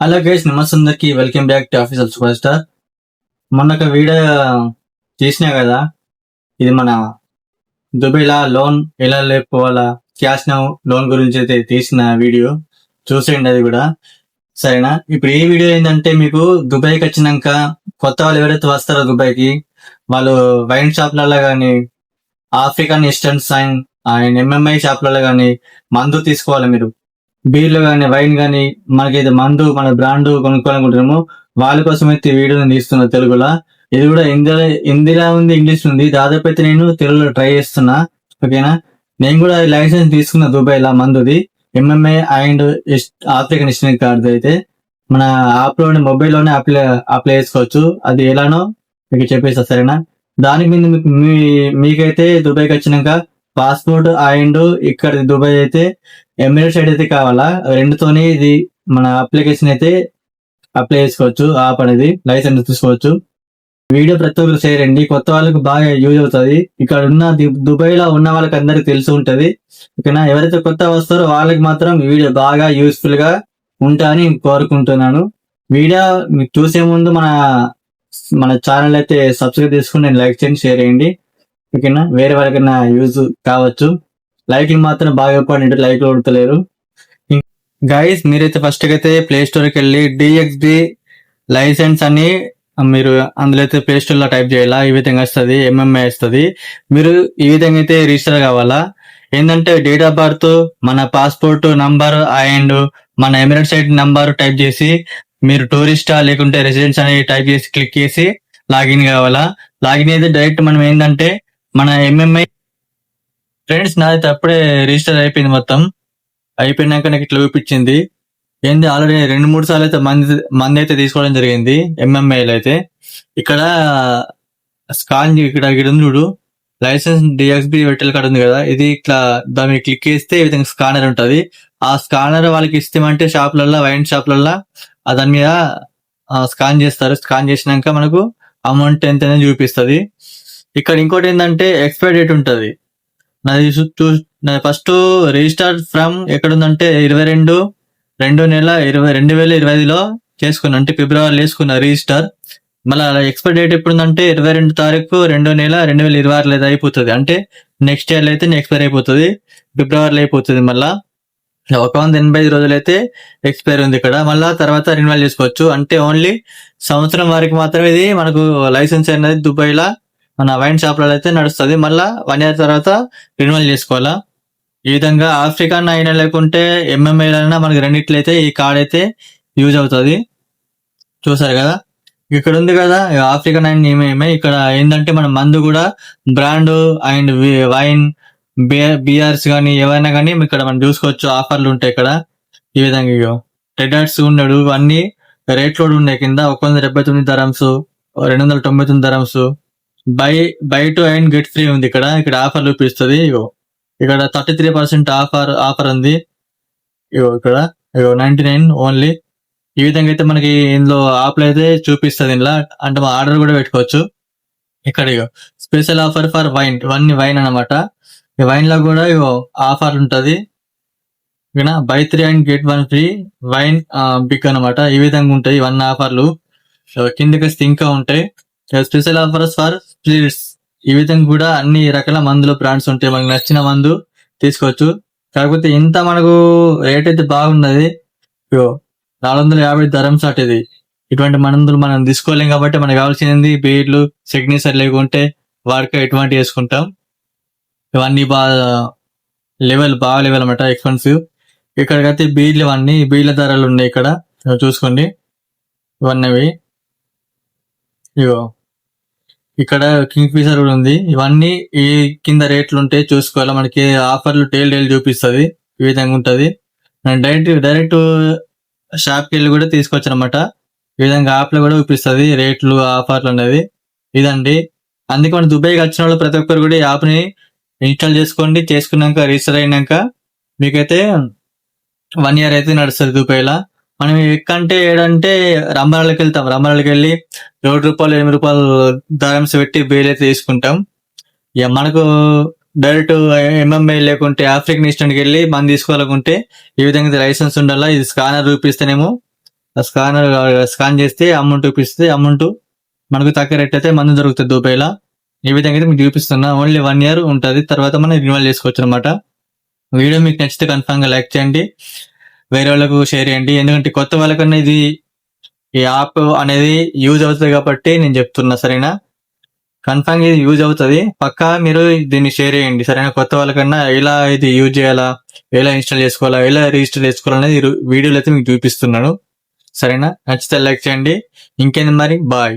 Hello guys నమస్తే అందరికి welcome back to officer superstar. మొన్న ఒక వీడియో చేసినా కదా ఇది మన దుబాయ్లా లోన్ ఎలా లేకపోవాలా క్యాష్ నౌ లోన్ గురించి అయితే తీసిన వీడియో. చూసేయండి అది కూడా. సరేనా? ఇప్పుడు ఏ వీడియో ఏంటంటే మీకు దుబాయ్కి వచ్చినాక కొత్త వాళ్ళు ఎవరైతే వస్తారో దుబాయ్కి వాళ్ళు వైన్ షాప్లలో కానీ African Eastern sign and MMI షాప్లలో కానీ మందు తీసుకోవాలి మీరు. బీర్లు కానీ వైన్ కానీ మనకైతే మందు మన బ్రాండ్ కొనుక్కోవాలనుకుంటున్నాము వాళ్ళ కోసం అయితే వీడియోని తీస్తున్నా తెలుగులో. ఇది కూడా హిందీలో హిందీలో ఉంది ఇంగ్లీష్ ఉంది. దాదాపు అయితే నేను తెలుగులో ట్రై చేస్తున్నా. ఓకేనా? నేను కూడా లైసెన్స్ తీసుకున్న దుబాయ్లో మందుది. MMI and African Eastern card అయితే. మన యాప్ మొబైల్లోనే అప్లై అప్లై చేసుకోవచ్చు. అది ఎలానో మీకు చెప్పేస్తా సరేనా? దానికి మీద మీకు మీ- మీకైతే దుబాయ్కి వచ్చినాక పాస్పోర్ట్ అండ్ ఇక్కడ దుబాయ్ అయితే ఎమిరేట్ సైడ్ అయితే కావాలా? రెండుతోనే ఇది మన అప్లికేషన్ అయితే అప్లై చేసుకోవచ్చు యాప్ అనేది లైసెన్స్ తీసుకోవచ్చు. వీడియో ప్రతి ఒక్కరు షేర్ అండి కొత్త వాళ్ళకి బాగా యూజ్ అవుతుంది. ఇక్కడ ఉన్న దుబాయ్లో దుబాయ్లో ఉన్న వాళ్ళకి అందరికి తెలిసి ఉంటది. ఓకేనా? ఎవరైతే కొత్త వస్తారో వాళ్ళకి మాత్రం వీడియో బాగా యూస్ఫుల్గా ఉంటాయని కోరుకుంటున్నాను. వీడియో మీకు చూసే ముందు మన మన ఛానల్ అయితే సబ్స్క్రైబ్ చేసుకుని నేను లైక్ చేయండి షేర్ చేయండి. ఓకేనా? వేరే వాళ్ళకైనా యూజ్ కావచ్చు. లైక్లు మాత్రం బాగా ఎక్కువ లైక్లు కొడతలేరు. గైస్ మీరైతే ఫస్ట్ అయితే ప్లే స్టోర్కి వెళ్ళి డిఎక్స్బి లైసెన్స్ అని మీరు అందులో అయితే ప్లే స్టోర్లో టైప్ చేయాలా? ఈ విధంగా వస్తుంది. ఎంఎంఐ వస్తుంది. మీరు ఈ విధంగా అయితే రిజిస్టర్ కావాలా? ఏంటంటే డేట్ ఆఫ్ బర్త్ మన పాస్పోర్ట్ నంబర్ అండ్ మన ఎమిరేట్ సైట్ నంబర్ టైప్ చేసి మీరు టూరిస్టా లేకుంటే రెసిడెన్స్ అని టైప్ చేసి క్లిక్ చేసి లాగిన్ కావాలా? లాగిన్ అయితే డైరెక్ట్ మనం ఏంటంటే మన ఎంఎంఐ ఫ్రెండ్స్ నాదైతే అప్పుడే రిజిస్టర్ అయిపోయింది మొత్తం. అయిపోయినాక నాకు ఇట్లా చూపించింది. ఏంది ఆల్రెడీ రెండు మూడు సార్లు అయితే మంది మంది అయితే తీసుకోవడం జరిగింది ఎంఎంఐలో అయితే. ఇక్కడ స్కాన్ ఇక్కడ ఇక్కడ ఉంది చూడు. లైసెన్స్ డిఎక్స్బి వెట్టెల్ కార్డు ఉంది కదా ఇది ఇట్లా దాన్ని క్లిక్ చేస్తే ఈ విధంగా స్కానర్ ఉంటది. ఆ స్కానర్ వాళ్ళకి ఇస్తామంటే షాప్లల్లో వైన్ షాప్లల్లో దాని మీద స్కాన్ చేస్తారు. స్కాన్ చేసినాక మనకు అమౌంట్ ఎంత అనేది చూపిస్తుంది. ఇక్కడ ఇంకోటి ఏంటంటే ఎక్స్పైర్ డేట్ ఉంటుంది. నాది చూ- నాది ఫస్ట్ రిజిస్టర్ ఫ్రమ్ ఎక్కడ ఉందంటే ఇరవై రెండు రెండు నెల ఇరవై రెండు వేల ఇరవై ఐదులో చేసుకున్నా అంటే ఫిబ్రవరిలో వేసుకున్నా రిజిస్టర్ మళ్ళీ ఎక్స్పైర్ డేట్ ఎప్పుడు ఉందంటే ఇరవై రెండు తారీఖు రెండో నెల రెండు వేల ఇరవై ఆరులో అయిపోతుంది. అంటే నెక్స్ట్ ఇయర్లో అయితే ఎక్స్పైర్ అయిపోతుంది. ఫిబ్రవరిలో అయిపోతుంది మళ్ళీ. ఒక వంద ఎనభై ఐదు రోజులు అయితే ఎక్స్పైర్ ఉంది ఇక్కడ. మళ్ళీ తర్వాత రెన్యువల్ చేసుకోవచ్చు. అంటే ఓన్లీ సంవత్సరం వరకు మాత్రమే ఇది. మనకు లైసెన్స్ అనేది దుబాయ్లో మన వైన్ షాప్లలో అయితే నడుస్తుంది. మళ్ళా వన్ ఇయర్ తర్వాత రెన్యువల్ చేసుకోవాలా? ఈ విధంగా ఆఫ్రికన్ అయినా లేకుంటే ఎంఎంఏ అయినా మనకి రెండిట్లయితే ఈ కార్డ్ అయితే యూజ్ అవుతుంది. చూసారు కదా? ఇక్కడ ఉంది కదా ఆఫ్రికన్ అండ్ ఏమేమే ఇక్కడ ఏంటంటే మన మందు కూడా బ్రాండ్ అండ్ వైన్ బియర్స్ కానీ ఏవైనా కానీ ఇక్కడ మనం చూసుకోవచ్చు. ఆఫర్లు ఉంటాయి ఇక్కడ. ఈ విధంగా ఇగో. టెడర్స్ ఉన్నాడు అన్ని రేట్లు కూడా ఉన్నాయి కింద. ఒక వందల డెబ్బై తొమ్మిది ధరమ్స్ రెండు వందల తొంభై తొమ్మిది dirhams. Buy two and get get free ఉంది ఇక్కడ. ఇక్కడ ఆఫర్ చూపిస్తుంది ఇగో ఇక్కడ thirty three percent offer offer ఉంది. ఇగో ఇక్కడ ఇగో నైన్టీ నైన్ ఓన్లీ. ఈ విధంగా అయితే మనకి ఇందులో ఆఫర్ అయితే చూపిస్తుంది ఇందులో. అంటే మా ఆర్డర్ కూడా పెట్టుకోవచ్చు. ఇక్కడ ఇగో special offer for wine. One wine అన్నమాట. ఈ వైన్లో కూడా ఇగో ఆఫర్ ఉంటది. ఓకేనా buy three and get one free wine big అన్నమాట. ఈ విధంగా ఉంటాయి వన్ ఆఫర్లు. కిందకి ఇంకా ఉంటాయి. స్పెషల్ ఆఫర్స్ ఫర్ స్ప్లిట్స్ ఈ విధంగా కూడా అన్ని రకాల మందులు బ్రాండ్స్ ఉంటాయి మనకు నచ్చిన మందు తీసుకోవచ్చు. కాకపోతే ఇంత మనకు రేట్ అయితే బాగున్నది. ఇగో నాలుగు వందల యాభై ధరం సాట్ ఇది. ఇటువంటి మందులు మనం తీసుకోలేం కాబట్టి మనకు కావాల్సింది బీడ్లు సిగ్నేచర్ లేకుంటే వాడక ఎటువంటి వేసుకుంటాం. ఇవన్నీ బాగా లెవెల్ బాగా లెవెల్ అనమాట ఎక్స్పెన్సివ్ ఇక్కడికైతే బీడ్లు ఇవన్నీ బీడ్ల ధరలు ఉన్నాయి ఇక్కడ. చూసుకోండి. ఇవన్నీ ఇగో ఇక్కడ కింగ్ ఫిషర్ కూడా ఉంది. ఇవన్నీ ఈ కింద రేట్లు ఉంటే చూసుకోవాలి. మనకి ఆఫర్లు టేల్ టేల్ చూపిస్తుంది. ఈ విధంగా ఉంటుంది. డైరెక్ట్ డైరెక్ట్ షాప్కి వెళ్ళి కూడా తీసుకోవచ్చు అనమాట ఈ విధంగా యాప్లో కూడా చూపిస్తుంది రేట్లు ఆఫర్లు అనేది. ఇదండి. అందుకే మన దుబాయ్కి వచ్చిన వాళ్ళు ప్రతి ఒక్కరు కూడా ఈ యాప్ని ఇన్స్టాల్ చేసుకోండి. చేసుకున్నాక రిజిస్టర్ అయినాక మీకైతే వన్ ఇయర్ అయితే నడుస్తుంది దుబాయ్లో. మనం ఎక్కంటే ఏడంటే రంబరాలకి వెళ్తాం. రంబరాలకి వెళ్ళి ఏడు రూపాయలు ఎనిమిది రూపాయలు ధరమ్స్ పెట్టి బెయిల్ అయితే తీసుకుంటాం. ఇక మనకు డైరెక్ట్ ఎంఎంఐ లేకుంటే ఆఫ్రికన్ ఇస్టెంట్కి వెళ్ళి మనం తీసుకోవాలనుకుంటే ఈ విధంగా లైసెన్స్ ఉండాలా? ఇది స్కానర్ చూపిస్తేనేమో స్కానర్ స్కాన్ చేస్తే అమౌంట్ చూపిస్తే అమౌంట్ మనకు తక్కువ రేట్ అయితే మందు దొరుకుతుంది దుబాయ్లో ఈ విధంగా అయితే మీకు చూపిస్తున్నా. ఓన్లీ వన్ ఇయర్ ఉంటుంది. తర్వాత మనం రిన్యూవల్ చేసుకోవచ్చు అనమాట వీడియో మీకు నచ్చితే కన్ఫామ్గా లైక్ చేయండి. వేరే వాళ్ళకు షేర్ చేయండి. ఎందుకంటే కొత్త వాళ్ళకన్నా ఇది ఈ యాప్ అనేది యూజ్ అవుతుంది కాబట్టి నేను చెప్తున్నా సరేనా? కన్ఫామ్ ఇది యూజ్ అవుతుంది. పక్కా మీరు దీన్ని షేర్ చేయండి సరేనా? కొత్త వాళ్ళకన్నా ఎలా ఇది యూజ్ చేయాలా? ఎలా ఇన్స్టాల్ చేసుకోవాలా? ఎలా రిజిస్టర్ చేసుకోవాలనేది వీడియోలో అయితే మీకు చూపిస్తున్నాను. సరేనా? నచ్చితే లైక్ చేయండి. ఇంకేంది మరి? బాయ్